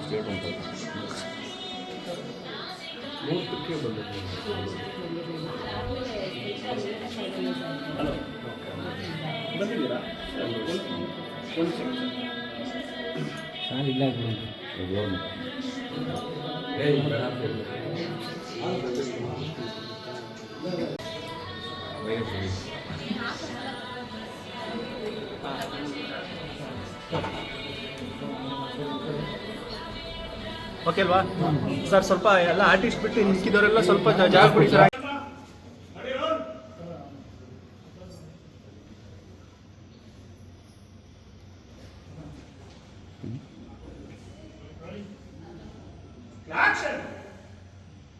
State ಅಂತ ಮೂವತ್ತಕ್ಕೆ ಬಂದಿದೆ ಬಂದಿದ್ದೀರಾ ಒಂದು ಸೆಕೆಂಡ್ ಏಯ್ ಬೇಡ ಅಂತ ಹೇಳಿ. ಓಕೆ ಅಲ್ವಾ? ಸರ್ ಸ್ವಲ್ಪ ಎಲ್ಲ ಆರ್ಟಿಸ್ಟ್ ಬಿಟ್ಟು ಇನ್ನು ಮಿಕ್ಕಿದವರೆಲ್ಲ ಸ್ವಲ್ಪ ಜಾಗ ಕೊಡಿ ಸರ್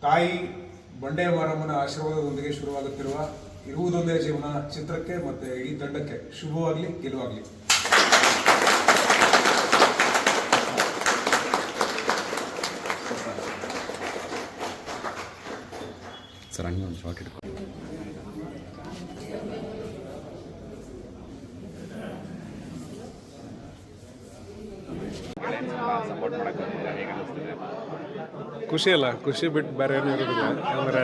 ತಾಯಿ ಬಂಡೆ ಮಾರಮ್ಮನ ಆಶೀರ್ವಾದದೊಂದಿಗೆ ಶುರುವಾಗುತ್ತಿರುವ ಇರುವುದೊಂದೇ ಜೀವನ ಚಿತ್ರಕ್ಕೆ ಮತ್ತೆ ಇಡೀ ತಂಡಕ್ಕೆ ಶುಭವಾಗಲಿ, ಗೆಲುವಾಗಲಿ. ಸರ್, ಹಂಗೆ ಒಂದು ಶಾರ್ಟ್ ಇಟ್ಕೊ ಖುಷಿ ಅಲ್ಲ, ಖುಷಿ ಬಿಟ್ಟು ಬೇರೆ ಏನೂ ಇರೋದಿಲ್ಲ. ಅಂದರೆ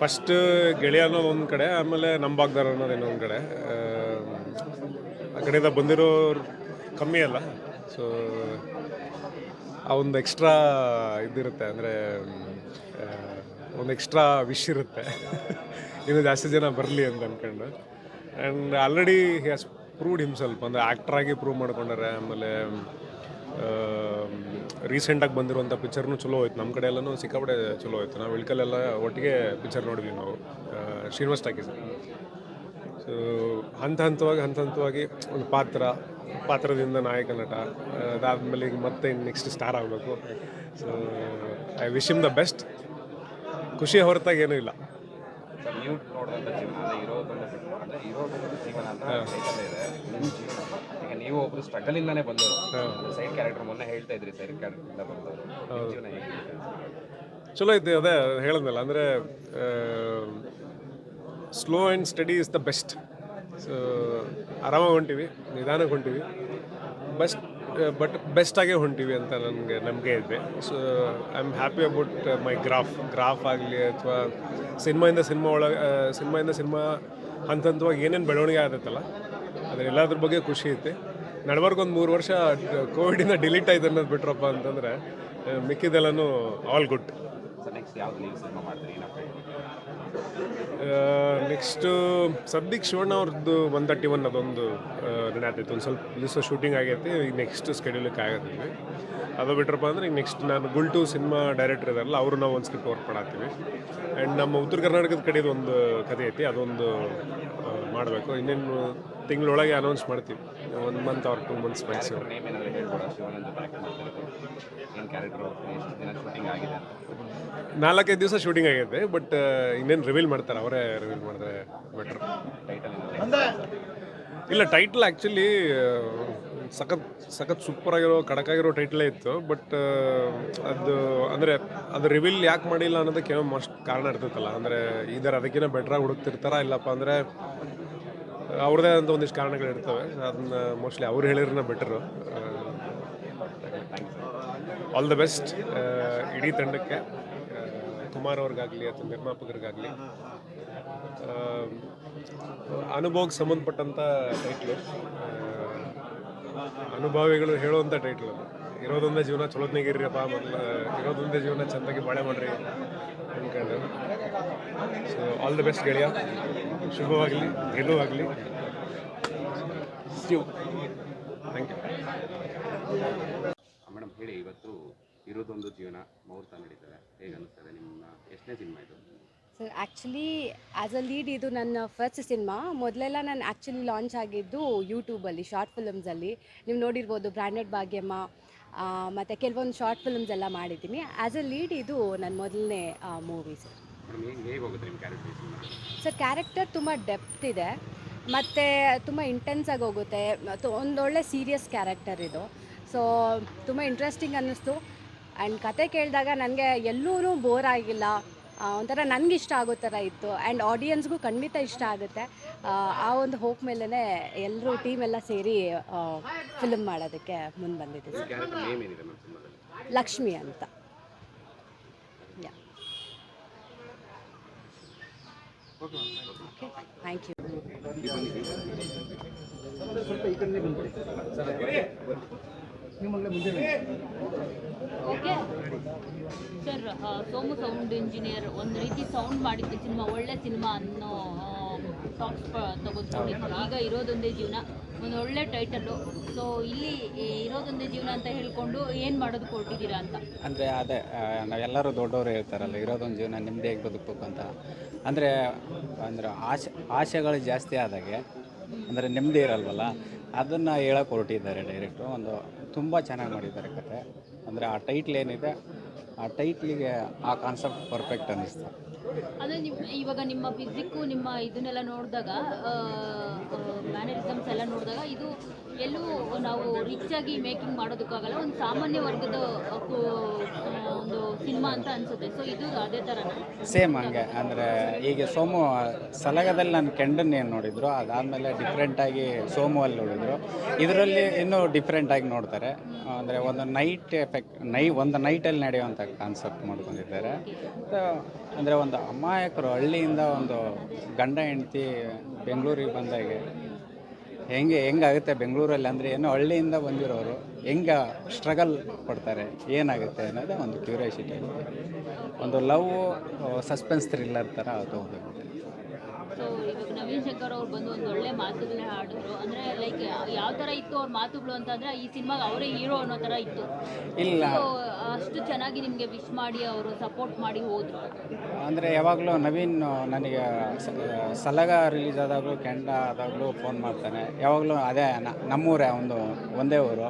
ಫಸ್ಟ್ ಗೆಳೆಯ ಅನ್ನೋದು ಒಂದು ಕಡೆ, ಆಮೇಲೆ ನಂಬಾಗ್ದಾರ ಅನ್ನೋದು ಇನ್ನೊಂದು ಕಡೆ. ಆ ಕಡೆಯಿಂದ ಬಂದಿರೋರು ಕಮ್ಮಿ ಅಲ್ಲ. ಸೊ ಆ ಒಂದು ಎಕ್ಸ್ಟ್ರಾ ಇದಿರುತ್ತೆ, ಅಂದರೆ ಒಂದು ಎಕ್ಸ್ಟ್ರಾ ವಿಶ್ ಇರುತ್ತೆ. ಇನ್ನು ಜಾಸ್ತಿ ಜನ ಬರಲಿ ಅಂತ ಅಂದ್ಕೊಂಡು and already he has proved himself ಅಂದರೆ ಆ್ಯಕ್ಟ್ರಾಗಿ ಪ್ರೂವ್ ಮಾಡ್ಕೊಂಡಾರೆ, ಆಮೇಲೆ ರೀಸೆಂಟಾಗಿ ಬಂದಿರುವಂಥ ಪಿಕ್ಚರ್ನು ಚಲೋ ಆಯ್ತು ನಮ್ಮ ಕಡೆ ಎಲ್ಲನೂ ಸಿಕ್ಕಾಪಡೆ ಚಲೋ ಆಯ್ತು ನಾವು ಇಳ್ಕಲ್ಲೆಲ್ಲ ಒಟ್ಟಿಗೆ ಪಿಕ್ಚರ್ ನೋಡಿದ್ವಿ ನಾವು. ಶ್ರೀನಿವಾಸ್ ಟಾಕೀಸ್ ಹಂತ ಹಂತವಾಗಿ ಹಂತ ಹಂತವಾಗಿ ಒಂದು ಪಾತ್ರ ಪಾತ್ರದಿಂದ ನಾಯಕ ನಟ ಅದಾದಮೇಲೆ ಈಗ ಮತ್ತೆ ನೆಕ್ಸ್ಟ್ ಸ್ಟಾರ್ ಆಗಬೇಕು. So I wish him the best ಖುಷಿ ಹೊರತಾಗಿ ಏನೂ ಇಲ್ಲ. ನೀವು ಒಬ್ರು ಸ್ಟ್ರಗಲ್ ಇಂದಾನೆ ಬಂದವರು. ಸೈಡ್ ಕ್ಯಾರೆಕ್ಟರ್ ಮೊನ್ನೆ ಹೇಳ್ತಾ ಇದ್ರಿ ಸೈಡ್ ಕ್ಯಾರೆಕ್ಟರ್ ಬಂದವರು. ಚಲೋ ಐತಿ ಅದೇ ಹೇಳಿದ್ನಲ್ಲ ಅಂದರೆ slow and steady is the best. So, ಆರಾಮಾಗಿ ಹೊಂಟಿವಿ, ನಿಧಾನಕ್ಕೆ ಹೊಂಟಿವಿ. ಬೆಸ್ಟ್ ಬಟ್ ಬೆಸ್ಟಾಗೇ ಹೊಂಟಿವಿ ಅಂತ ನನಗೆ, ನಂಬಿಕೆ ಇದೆ. So I am happy about my graph graph ಆಗಲಿ ಅಥವಾ ಸಿನಿಮಾಯಿಂದ ಸಿನಿಮಾ ಒಳಗೆ ಸಿನಿಮಾಯಿಂದ ಸಿನಿಮಾ ಹಂತ ಹಂತವಾಗಿ ಏನೇನು ಬೆಳವಣಿಗೆ ಆಗತ್ತಲ್ಲ ಅದರೆಲ್ಲದ್ರ ಬಗ್ಗೆ ಖುಷಿ ಐತೆ. ಒಂದು ಮೂರು ವರ್ಷ ಕೋವಿಡಿಂದ ಡಿಲೀಟ್ ಆಯ್ತು ಅನ್ನೋದು ಬಿಟ್ರಪ್ಪ ಅಂತಂದರೆ ಮಿಕ್ಕಿದೆಲ್ಲನೂ ಆಲ್ ಗುಡ್ ನೆಕ್ಸ್ಟ್ ಯಾವ್ದು ನೀವು ಸಿನಿಮಾ ಮಾಡ್ತೀರಿ? ನೆಕ್ಸ್ಟು ಸದ್ಯಕ್ಕೆ ಶಿವಣ್ಣ ಅವ್ರದ್ದು ಒನ್ ತರ್ಟಿ ಒನ್ ಅದೊಂದು ರೆಡಿ ಆಗ್ತೈತೆ ಒಂದು ಸ್ವಲ್ಪ ದಿವಸ ಶೂಟಿಂಗ್ ಆಗೈತಿ. ಈಗ ನೆಕ್ಸ್ಟ್ ಸ್ಕೆಡ್ಯೂಲಿಗೆ ಆಗತ್ತೀವಿ ಅದು ಬಿಟ್ರಪ್ಪ ಅಂದ್ರೆ ಈಗ ನೆಕ್ಸ್ಟ್ ನಾನು ಗುಲ್ಟು ಸಿನಿಮಾ ಡೈರೆಕ್ಟರ್ ಇದಾರಲ್ಲ ಅವರು ನಾವು ಒಂದು ಸ್ಕ್ರಿಪ್ಟ್ ವರ್ಕ್ ಮಾಡತ್ತೀವಿ ಆ್ಯಂಡ್ ನಮ್ಮ ಉತ್ತರ ಕರ್ನಾಟಕದ ಕಡೆದು ಒಂದು ಕಥೆ ಐತಿ ಅದೊಂದು ಮಾಡಬೇಕು. ಇನ್ನೇನು ತಿಂಗಳೊಳಗೆ ಅನೌನ್ಸ್ ಮಾಡ್ತೀವಿ. ಒಂದು ಮಂತ್ ಅವ್ರ? ಟೂ ಮಂತ್ಸ್ ಆಗಿದೆ ನಾಲ್ಕೈದು ದಿವಸ ಶೂಟಿಂಗ್ ಆಗೈತೆ ಬಟ್ ಇನ್ನೇನು ರಿವೀಲ್ ಮಾಡ್ತಾರೆ? ಅವರೇ ರಿವೀಲ್ ಮಾಡಿದ್ರೆ ಬೆಟ್ರ್ ಟೈಟಲ್ ಇಲ್ಲ ಟೈಟಲ್ ಆ್ಯಕ್ಚುಲಿ ಸಖತ್ ಸಖತ್ ಸೂಪರ್ ಆಗಿರೋ ಕಡಕಾಗಿರೋ ಟೈಟ್ಲೇ ಇತ್ತು. ಬಟ್ ಅದು, ಅಂದರೆ ಅದು ರಿವೀಲ್ ಯಾಕೆ ಮಾಡಿಲ್ಲ ಅನ್ನೋದಕ್ಕೆ ಏನೋ ಮಸ್ಟ್ ಕಾರಣ ಇರ್ತೈತಲ್ಲ. ಅಂದರೆ ಇದರ ಅದಕ್ಕಿಂತ ಬೆಟ್ರಾಗಿ ಹುಡುಕ್ತಿರ್ತಾರ ಇಲ್ಲಪ್ಪ ಅಂದರೆ ಅವ್ರದ್ದೇ ಅಂತ ಒಂದಿಷ್ಟು ಕಾರಣಗಳಿರ್ತವೆ ಅದನ್ನ ಮೋಸ್ಟ್ಲಿ ಅವ್ರು ಹೇಳಿರೋ ಬೆಟ್ರು ಆಲ್ ದ ಬೆಸ್ಟ್ ಇಡೀ ತಂಡಕ್ಕೆ. ಕುಮಾರ್ ಅವ್ರಿಗಾಗಲಿ ಅಥವಾ ನಿರ್ಮಾಪಕರಿಗಾಗಲಿ. ಅನುಭವಕ್ಕೆ ಸಂಬಂಧಪಟ್ಟಂಥ ಟೈಟ್ಲು ಅನುಭವಿಗಳು ಹೇಳುವಂಥ ಟೈಟ್ಲು ಅದು. ಇರೋದೊಂದೇ ಜೀವನ ಚಲೋತ್ನಾಗಿರ್ರಿಯಪ್ಪ ಮೊದಲು ಇರೋದೊಂದೇ ಜೀವನ ಚೆಂದಾಗಿ ಬಾಳೆ ಮಾಡ್ರಿ ಅಂದ್ಕೊಂಡು ಸೊ ಆಲ್ ದ ಬೆಸ್ಟ್ ಗೆಳೆಯ. ಶುಭವಾಗಲಿ ಗೆಲುವಾಗಲಿ ಸ್ಯೂ ಥ್ಯಾಂಕ್ ಯು ಮೇಡಮ್, ಹೇಳಿ, ಇವತ್ತು ಇರೋದೊಂದು ಜೀವನ, ಮುಹೂರ್ತ ನಡೀತದೆ. ಹೇಗೆ ಅನ್ನಿಸ್ತದೆ ನಿಮ್ಮ ಎಷ್ಟನೇ ಸಿನಿಮಾ ಇದು? Sir actually as a lead ಇದು ನನ್ನ ಫಸ್ಟ್ ಸಿನಿಮಾ ಮೊದಲೆಲ್ಲ ನಾನು ಆ್ಯಕ್ಚುಲಿ ಲಾಂಚ್ ಆಗಿದ್ದು ಯೂಟ್ಯೂಬಲ್ಲಿ ಶಾರ್ಟ್ ಫಿಲಮ್ಸಲ್ಲಿ ನೀವು ನೋಡಿರ್ಬೋದು ಬ್ರ್ಯಾಂಡೆಡ್ ಭಾಗ್ಯಮ್ಮ ಮತ್ತು ಕೆಲವೊಂದು ಶಾರ್ಟ್ ಫಿಲ್ಮ್ಸ್ ಎಲ್ಲ ಮಾಡಿದ್ದೀನಿ. ಆ್ಯಸ್ ಅ ಲೀಡ್ ಇದು ನನ್ನ ಮೊದಲನೇ ಮೂವಿ ಸರ್. ಸರ್ ಕ್ಯಾರೆಕ್ಟರ್ ತುಂಬ ಡೆಪ್ತ್ ಇದೆ. ಮತ್ತು ತುಂಬ ಇಂಟೆನ್ಸ್ ಆಗಿ ಹೋಗುತ್ತೆ. ಮತ್ತು ಒಂದೊಳ್ಳೆ ಸೀರಿಯಸ್ ಕ್ಯಾರೆಕ್ಟರ್ ಇದು. ಸೊ ತುಂಬ ಇಂಟ್ರೆಸ್ಟಿಂಗ್ ಅನ್ನಿಸ್ತು. ಆ್ಯಂಡ್ ಕತೆ ಕೇಳಿದಾಗ ನನಗೆ ಎಲ್ಲೂ ಬೋರ್ ಆಗಿಲ್ಲ. ಒಂಥರ ನನಗೆ ಇಷ್ಟ ಆಗೋ ಥರ ಇತ್ತು. ಆ್ಯಂಡ್ ಆಡಿಯನ್ಸ್ಗೂ ಖಂಡಿತ ಇಷ್ಟ ಆಗುತ್ತೆ. ಆ, ಒಂದು ಹೋಪ್ ಮೇಲೇ ಎಲ್ಲರೂ ಟೀಮ್ ಎಲ್ಲ ಸೇರಿ ಫಿಲ್ಮ್ ಮಾಡೋದಕ್ಕೆ ಮುಂದೆ ಬಂದಿದ್ದೀವಿ ಲಕ್ಷ್ಮಿ ಅಂತ. ಥ್ಯಾಂಕ್ ಯು ಯಾ ಮುಂದೆ okay. Sir Somu sound engineer ಒಂದು ರೀತಿ ಸೌಂಡ್ ಮಾಡಿದ್ದು ಸಿನಿಮಾ ಒಳ್ಳೆ ಸಿನಿಮಾ ಅನ್ನೋ ಟಾಕ್ಸ್ ತೆಗೆದುಕೊಂಡಿದ್ರು ಈಗ ಇರೋದೊಂದೇ ಜೀವನ ಒಂದು ಒಳ್ಳೆ ಟೈಟಲ್ಲು ಸೊ ಇಲ್ಲಿ ಇರೋದೊಂದೇ ಜೀವನ ಅಂತ ಹೇಳ್ಕೊಂಡು ಏನು ಮಾಡೋದು ಕೊಟ್ಟಿದ್ದೀರಾ ಅಂತ? ಅಂದರೆ ಅದೇ ನಾವೆಲ್ಲರೂ ದೊಡ್ಡವರು ಹೇಳ್ತಾರಲ್ಲ ಇರೋದೊಂದು ಜೀವನ ನೆಮ್ಮದಿಯಾಗಿ ಬದುಕಬೇಕು ಅಂತ. ಅಂದರೆ ಅಂದರೆ ಆಸೆ ಆಸೆಗಳು ಜಾಸ್ತಿ ಆದಾಗೆ ಅಂದರೆ ನೆಮ್ಮದಿ ಇರಲ್ವಲ್ಲ ಅದನ್ನು ಹೇಳಕ್ಕೆ ಹೊರಟಿದ್ದಾರೆ ಡೈರೆಕ್ಟು ಒಂದು ತುಂಬ ಚೆನ್ನಾಗಿ ಮಾಡಿದ್ದಾರೆ ಕತೆ. ಅಂದರೆ ಆ ಟೈಟ್ಲ್ ಏನಿದೆ, ಆ ಟೈಟ್ಲಿಗೆ ಆ ಕಾನ್ಸೆಪ್ಟ್ ಪರ್ಫೆಕ್ಟ್ ಅನ್ನಿಸ್ತು. ಅಂದರೆ ನಿಮ್ಮ ಇವಾಗ ನಿಮ್ಮ ಫಿಸಿಕ್ಕು ನಿಮ್ಮ ಇದನ್ನೆಲ್ಲ ನೋಡಿದಾಗ ಎಲ್ಲ ನೋಡಿದಾಗ ಇದು ಎಲ್ಲೂ ನಾವು ರಿಚ್ ಆಗಿ ಮೇಕಿಂಗ್ ಮಾಡೋದಕ್ಕಾಗಲ್ಲ ಒಂದು ಸಾಮಾನ್ಯ ವರ್ಗದ ಒಂದು ಸಿನಿಮಾ ಅಂತ ಅನ್ಸುತ್ತೆ. ಸೊ ಇದು ಅದೇ ಥರ ಸೇಮ್ ಹಂಗೆ. ಅಂದರೆ ಈಗ ಸೋಮು ಸಲಗದಲ್ಲಿ ನಾನು ಕೆಂಡನ್ ಏನು ನೋಡಿದ್ರು ಅದಾದಮೇಲೆ ಡಿಫ್ರೆಂಟಾಗಿ ಸೋಮು ಅಲ್ಲಿ ನೋಡಿದ್ರು. ಇದರಲ್ಲಿ ಇನ್ನೂ ಡಿಫ್ರೆಂಟಾಗಿ ನೋಡ್ತಾರೆ. ಅಂದರೆ ಒಂದು ನೈಟ್ ಎಫೆಕ್ಟ್ ನೈ ಒಂದು ನೈಟಲ್ಲಿ ನಡೆಯುವಂಥ ಕಾನ್ಸೆಪ್ಟ್ ಮಾಡ್ಕೊಂಡಿದ್ದಾರೆ. ಅಂದರೆ ಒಂದು ಅಮಾಯಕರು ಹಳ್ಳಿಯಿಂದ ಒಂದು ಗಂಡ ಹೆಂಡತಿ ಬೆಂಗಳೂರಿಗೆ ಬಂದಾಗೆ ಹೆಂಗೆ ಹೆಂಗಾಗುತ್ತೆ ಬೆಂಗಳೂರಲ್ಲಿ ಅಂದರೆ ಏನೋ ಹಳ್ಳಿಯಿಂದ ಬಂದಿರೋರು ಹೆಂಗೆ ಸ್ಟ್ರಗಲ್ ಪಡ್ತಾರೆ ಏನಾಗುತ್ತೆ ಅನ್ನೋದೇ ಒಂದು ಕ್ಯೂರಿಯಾಸಿಟಿ ಒಂದು ಲವ್ ಸಸ್ಪೆನ್ಸ್ ಥ್ರಿಲ್ಲರ್ ಥರ ಅದು ಹೋಗುತ್ತೆ ಸೊ ಇವಾಗ ನವೀನ್ ಶಂಕರ್ ಅವ್ರು ಬಂದು ಒಂದು ಒಳ್ಳೆ ಮಾತುಗಳನ್ನ ಹಾಡಿದ್ರು. ಅಂದರೆ ಲೈಕ್ ಯಾವ ಥರ ಇತ್ತು ಅವ್ರ ಮಾತುಗಳು ಅಂತಂದರೆ ಈ ಸಿನಿಮಾಗೆ ಅವರೇ ಹೀರೋ ಅನ್ನೋ ಥರ ಇತ್ತು. ಇಲ್ಲ. ಅಷ್ಟು ಚೆನ್ನಾಗಿ ನಿಮಗೆ ವಿಶ್ ಮಾಡಿ ಅವರು ಸಪೋರ್ಟ್ ಮಾಡಿ ಹೋದರು. ಅಂದರೆ ಯಾವಾಗಲೂ ನವೀನ್ ನನಗೆ ಸಲಗ ರಿಲೀಸ್ ಆದಾಗಲೂ ಕೆಂಡ ಆದಾಗಲೂ ಫೋನ್ ಮಾಡ್ತಾನೆ. ಯಾವಾಗಲೂ ಅದೇ ನಮ್ಮೂರೇ ಒಂದು ಒಂದೇ ಊರು.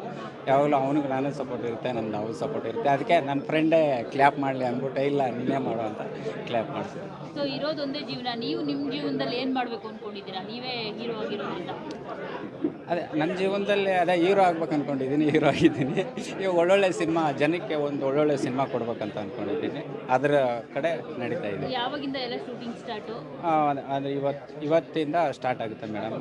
ಯಾವಾಗಲೂ ಅವನಿಗೆ ನಾನೇ ಸಪೋರ್ಟ್ ಇರುತ್ತೆ ನನ್ನ ಅವ್ರಿಗೆ ಸಪೋರ್ಟ್ ಇರುತ್ತೆ. ಅದಕ್ಕೆ ನನ್ನ ಫ್ರೆಂಡೇ ಕ್ಲ್ಯಾಪ್ ಮಾಡಲಿ ಅಂದ್ಬಿಟ್ಟು ಇಲ್ಲ ನೀನೇ ಮಾಡು ಅಂತ ಕ್ಲ್ಯಾಪ್ ಮಾಡಿಸಿ ಸೊ ಇರೋದೊಂದೇ ಜೀವನ. ನೀವು ನಿಮ್ಮ ಜೀವನದಲ್ಲಿ ಏನು ಮಾಡಬೇಕು ಅಂದ್ಕೊಂಡಿದ್ದೀರಾ ನೀವೇ ಹೀರೋ ಆಗಿರೋದ್ರಿಂದ. ಅದೇ ನನ್ನ ಜೀವನದಲ್ಲಿ ಅದೇ ಹೀರೋ ಆಗ್ಬೇಕು ಅಂದ್ಕೊಂಡಿದ್ದೀನಿ ಹೀರೋ ಆಗಿದ್ದೀನಿ. ಈಗ ಒಳ್ಳೊಳ್ಳೆ ಸಿನಿಮಾ ಜನಕ್ಕೆ ಒಂದು ಒಳ್ಳೊಳ್ಳೆ ಸಿನಿಮಾ ಕೊಡ್ಬೇಕಂತ ಅಂದ್ಕೊಂಡಿದ್ದೀನಿ ಅದರ ಕಡೆ ನಡೀತಾ ಇದೆ. ಯಾವಾಗಿಂದ ಎಲ್ಲ ಶೂಟಿಂಗ್ ಸ್ಟಾರ್ಟು ಅಂದರೆ ಇವತ್ತು ಇವತ್ತಿಂದ ಸ್ಟಾರ್ಟ್ ಆಗುತ್ತೆ ಮೇಡಮ್.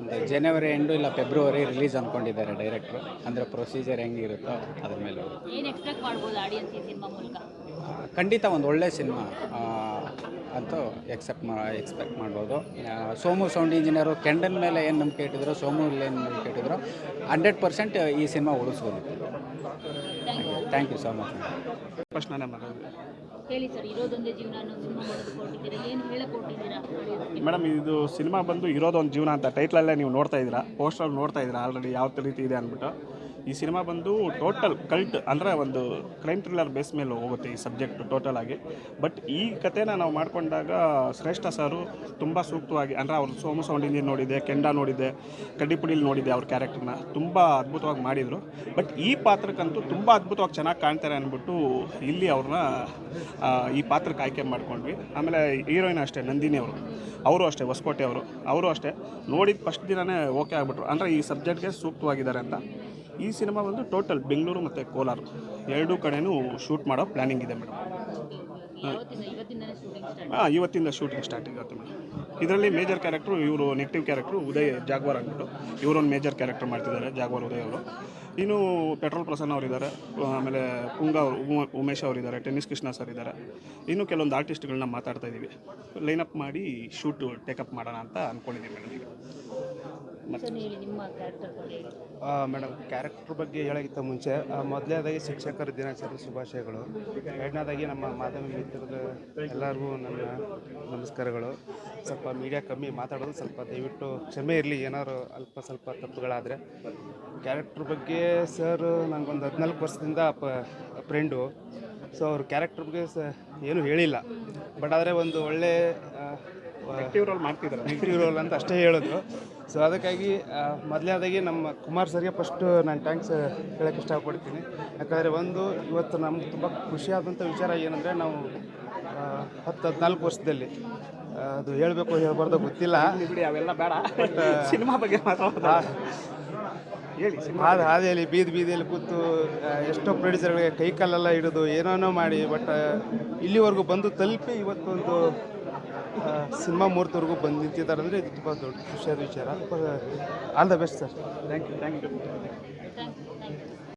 ಒಂದು ಜನವರಿ ಎಂಡು ಇಲ್ಲ ಫೆಬ್ರವರಿ ರಿಲೀಸ್ ಅಂದ್ಕೊಂಡಿದ್ದಾರೆ ಡೈರೆಕ್ಟ್ರು ಅಂದರೆ ಪ್ರೊಸೀಜರ್ ಹೆಂಗಿರುತ್ತೋ ಅದ್ರ ಮೇಲೆ ಏನು ಎಕ್ಸ್ಪೆಕ್ಟ್ ಮಾಡ್ಬೋದು ಆಡಿಯನ್ಸ್ ಈ ಸಿನಿಮಾ ಮೂಲಕ? ಖಂಡಿತ ಒಂದು ಒಳ್ಳೆ ಸಿನಿಮಾ ಅಂತೂ ಎಕ್ಸೆಪ್ಟ್ ಮಾ ಎಕ್ಸ್ಪೆಕ್ಟ್ ಮಾಡ್ಬೋದು. ಸೋಮು ಸೌಂಡ್ ಇಂಜಿನಿಯರು ಕೆಂಡನ್ ಮೇಲೆ ಏನು ನಂಬಿಕೆ ಇಟ್ಟಿದ್ರು ಸೋಮು ಏನು ನಂಬಿಕೆ ಇಟ್ಟಿದ್ರು ಹಂಡ್ರೆಡ್ ಪರ್ಸೆಂಟ್ ಈ cinema ಉಳಿಸ್ಬೋದು thank you so you so much first ನಾನೇ ಮಾಡೋದು ಹೇಳಿ ಸರ್ ಇರೋದೊಂದೇ ಜೀವನ ಮೇಡಮ್ ಇದು ಸಿನಿಮಾ ಬಂದು ಇರೋದೊಂದು ಜೀವನ ಅಂತ ಟೈಟ್ಲಲ್ಲೇ ನೀವು ನೋಡ್ತಾ ಇದ್ದೀರಾ? ಪೋಸ್ಟರ್ ನೋಡ್ತಾ ಇದ್ದೀರಾ? ಆಲ್ರೆಡಿ ಯಾವ ರೀತಿ ಇದೆ ಅಂದ್ಬಿಟ್ಟು. ಈ ಸಿನಿಮಾ ಬಂದು ಟೋಟಲ್ ಕಲ್ಟ್ ಅಂದರೆ ಒಂದು ಕ್ರೈಮ್ ಥ್ರಿಲ್ಲರ್ ಬೇಸ್ ಮೇಲೆ ಹೋಗುತ್ತೆ ಈ ಸಬ್ಜೆಕ್ಟ್ ಟೋಟಲ್ ಆಗಿ. ಬಟ್ ಈ ಕಥೆನ ನಾವು ಮಾಡಿಕೊಂಡಾಗ ಶ್ರೇಷ್ಠ ಸರು ತುಂಬ ಸೂಕ್ತವಾಗಿ ಅಂದರೆ ಅವರು ಸೋಮು ಸೌಂಡ್ ಇಂಜಿನ್ ನೋಡಿದೆ, ಕೆಂಡ ನೋಡಿದೆ, ಕಡ್ಡಿಪುಡಿಲಿ ನೋಡಿದೆ ಅವ್ರ ಕ್ಯಾರೆಕ್ಟರ್ನ ತುಂಬ ಅದ್ಭುತವಾಗಿ ಮಾಡಿದರು. ಬಟ್ ಈ ಪಾತ್ರಕ್ಕಂತೂ ತುಂಬ ಅದ್ಭುತವಾಗಿ ಚೆನ್ನಾಗಿ ಕಾಣ್ತಾರೆ ಅಂದ್ಬಿಟ್ಟು ಇಲ್ಲಿ ಅವ್ರನ್ನ ಈ ಪಾತ್ರಕ್ಕೆ ಆಯ್ಕೆ ಮಾಡ್ಕೊಂಡ್ವಿ. ಆಮೇಲೆ ಹೀರೋಯಿನ್ ಅಷ್ಟೇ, ನಂದಿನಿ ಅವರು. ಅವರು ಅಷ್ಟೇ, ಹೊಸಕೋಟೆ ಅವರು. ಅವರು ಅಷ್ಟೇ. ನೋಡಿದ ಫಸ್ಟ್ ದಿನವೇ ಓಕೆ ಆಗಿಬಿಟ್ರು. ಅಂದರೆ ಈ ಸಬ್ಜೆಕ್ಟ್ಗೆ ಸೂಕ್ತವಾಗಿದ್ದಾರೆ ಅಂತ. ಈ ಸಿನಿಮಾ ಬಂದು ಟೋಟಲ್ ಬೆಂಗಳೂರು ಮತ್ತು ಕೋಲಾರ ಎರಡೂ ಕಡೆನೂ ಶೂಟ್ ಮಾಡೋ ಪ್ಲ್ಯಾನಿಂಗ್ ಇದೆ ಮೇಡಮ್. ಹಾಂ ಇವತ್ತಿಂದ ಶೂಟಿಂಗ್ ಸ್ಟಾರ್ಟ್ ಆಗುತ್ತೆ ಮೇಡಮ್. ಇದರಲ್ಲಿ ಮೇಜರ್ ಕ್ಯಾರೆಕ್ಟ್ರು ಇವರು ನೆಗೆಟಿವ್ ಕ್ಯಾರೆಕ್ಟ್ರು ಉದಯ್ ಜಾಗ್ವಾರ್ ಅಂದ್ಬಿಟ್ಟು ಇವರೊಂದು ಮೇಜರ್ ಕ್ಯಾರೆಕ್ಟರ್ ಮಾಡ್ತಿದ್ದಾರೆ ಜಾಗ್ವಾರ್ ಉದಯ್ ಅವರು. ಇನ್ನು ಪೆಟ್ರೋಲ್ ಪ್ರಸನ್ನ ಅವರಿದ್ದಾರೆ ಆಮೇಲೆ ಪುಂಗ ಅವರು ಉಮ- ಉಮೇಶ್ ಅವರಿದ್ದಾರೆ ಟೆನ್ನಿಸ್ ಕೃಷ್ಣ ಸರ್ ಇದ್ದಾರೆ. ಇನ್ನು ಕೆಲವೊಂದು ಆರ್ಟಿಸ್ಟ್ಗಳನ್ನ ಮಾತಾಡ್ತಾ ಇದ್ದೀವಿ ಲೈನಪ್ ಮಾಡಿ ಶೂಟು ಟೇಕಪ್ ಮಾಡೋಣ ಅಂತ ಅಂದ್ಕೊಂಡಿದ್ದೀವಿ ಮೇಡಮ್ ಈಗ. ಮೇಡಮ್ ಕ್ಯಾರೆಕ್ಟರ್ ಬಗ್ಗೆ ಹೇಳೋಕ್ಕಿಂತ ಮುಂಚೆ ಮೊದಲನೇದಾಗಿ ಶಿಕ್ಷಕರ ದಿನಾಚರಣೆ ಶುಭಾಶಯಗಳು. ಎರಡನೇದಾಗಿ ನಮ್ಮ ಮಾಧ್ಯಮ ಮಿತ್ರರು ಎಲ್ಲರಿಗೂ ನನ್ನ ನಮಸ್ಕಾರಗಳು. ಸ್ವಲ್ಪ ಮೀಡಿಯಾ ಕಮ್ಮಿ ಮಾತಾಡೋದು ಸ್ವಲ್ಪ ದಯವಿಟ್ಟು ಕ್ಷಮೆ ಇರಲಿ ಏನಾದ್ರು ಅಲ್ಪ ಸ್ವಲ್ಪ ತಪ್ಪುಗಳಾದರೆ. ಕ್ಯಾರೆಕ್ಟ್ರ್ ಬಗ್ಗೆ ಸರ್ ನನಗೊಂದು ಹದಿನಾಲ್ಕು ವರ್ಷದಿಂದ ಪ ಫ್ರೆಂಡು ಸೊ ಅವ್ರ ಕ್ಯಾರೆಕ್ಟರ್ ಬಗ್ಗೆ ಸ ಏನೂ ಹೇಳಿಲ್ಲ. ಬಟ್ ಆದರೆ ಒಂದು ಒಳ್ಳೆ ರೋಲ್ ಮಾಡ್ತಿದ್ದಾರೆ ನೆಗೆಟಿವ್ ರೋಲ್ ಅಂತ ಅಷ್ಟೇ ಹೇಳಿದ್ರು. ಸೊ ಅದಕ್ಕಾಗಿ ಮೊದಲನೇದಾಗಿ ನಮ್ಮ ಕುಮಾರ್ ಸರ್ಗೆ ಫಸ್ಟು ನಾನು ಥ್ಯಾಂಕ್ಸ್ ಹೇಳೋಕ್ಕೆ ಇಷ್ಟಪಡ್ತೀನಿ. ಯಾಕಂದರೆ ಒಂದು ಇವತ್ತು ನಮ್ಗೆ ತುಂಬ ಖುಷಿಯಾದಂಥ ವಿಚಾರ ಏನಂದರೆ ನಾವು ಹತ್ತು ಹದಿನಾಲ್ಕು ವರ್ಷದಲ್ಲಿ ಅದು ಹೇಳಬೇಕು ಹೇಳ್ಬಾರ್ದು ಗೊತ್ತಿಲ್ಲ. ಬಿಡಿ ಅವೆಲ್ಲ ಬೇಡ. ಸಿನಿಮಾ ಬಗ್ಗೆ ಮಾತಾಡೋದು. ಹೇಳಿ ಹಾದ ಹಾದು ಹಾದಿಯಲ್ಲಿ ಬೀದಿ ಬೀದಿಯಲ್ಲಿ ಕೂತು ಎಷ್ಟೋ ಪ್ರೊಡ್ಯೂಸರ್ಗಳಿಗೆ ಕೈ ಕಾಲೆಲ್ಲ ಹಿಡಿದು ಏನೇನೋ ಮಾಡಿ ಬಟ್ ಇಲ್ಲಿವರೆಗೂ ಬಂದು ತಲುಪಿ ಇವತ್ತೊಂದು ಸಿನಿಮಾ ಮೂರ್ತವರೆಗೂ ಬಂದು ನಿಂತಿದ್ದಾರೆ ಅಂದರೆ ಇದು ತುಂಬ ದೊಡ್ಡ ಖುಷಿಯಾದ ವಿಚಾರ. All the best sir thank you thank you thank you